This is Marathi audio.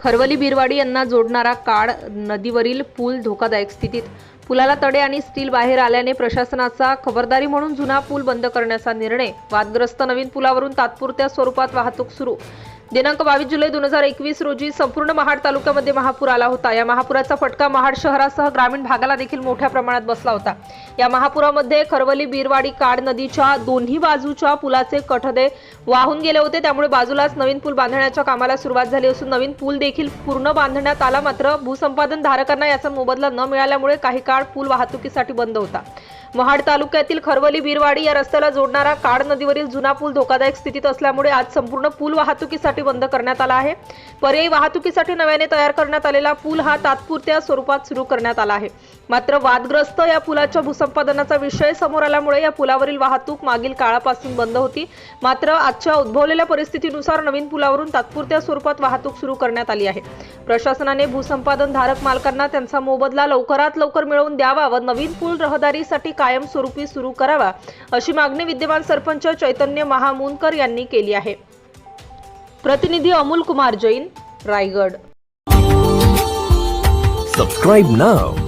खरवली बिरवाडी यांना जोडणारा काळ नदीवरील पूल धोकादायक स्थितीत. पुलाला तडे आणि स्टील बाहेर आल्याने प्रशासनाचा खबरदारी म्हणून जुना पूल बंद करण्याचा निर्णय. वादग्रस्त नवीन पुलावरून तात्पुरत्या स्वरूपात वाहतूक सुरू. दिनांक बावीस जुलै दोन हजार एकवीस रोजी संपूर्ण महाड तालुक्यामध्ये महापूर आला होता. या महापुराचा फटका महाड शहरासह ग्रामीण भागाला देखील मोठ्या प्रमाणात बसला होता. या महापुरामध्ये खरवली बीरवाडी काड नदीच्या दोन्ही बाजूच्या पुलाचे कठदे वाहून गेले होते. त्यामुळे बाजूलाच नवीन पूल बांधण्याच्या कामाला सुरुवात झाली असून नवीन पूल देखील पूर्ण बांधण्यात आला. मात्र भूसंपादन धारकांना याचा मोबदला न मिळाल्यामुळे काही काळ पूल वाहतुकीसाठी बंद होता. महाड तालुक्यातील खरवली बीरवाडी या रस्त्याला जोडणारा काड नदीवरील जुना पूल धोकादायक स्थितीत असल्यामुळे आज संपूर्ण पूल वाहतुकीसाठी बंद करण्यात आला आहे. पर्यायी वाहतुकीसाठी नव्याने तयार करण्यात आलेला पूल हा तात्पुरत्या स्वरूपात सुरू करण्यात आला आहे. मात्र वादग्रस्त या पुलाच्या भूसंपादनाचा विषय समोर आल्यामुळे या पुलावरील वाहतूक मागील काळापासून बंद होती. मात्र आजच्या उद्भवलेल्या परिस्थितीनुसार नवीन पुलावरून तात्पुरत्या स्वरूपात वाहतूक सुरू करण्यात आली आहे. प्रशासनाने भूसंपादन धारक मालकांना त्यांचा मोबदला लवकरात लवकर मिळवून द्यावा व नवीन पूल रहदारीसाठी कायमस्वरूपी सुरू करावा अशी मागणी विद्यमान सरपंच चैतन्य महामुनकर यांनी केली आहे. प्रतिनिधी Amol Kumar Jain Raigad. Subscribe now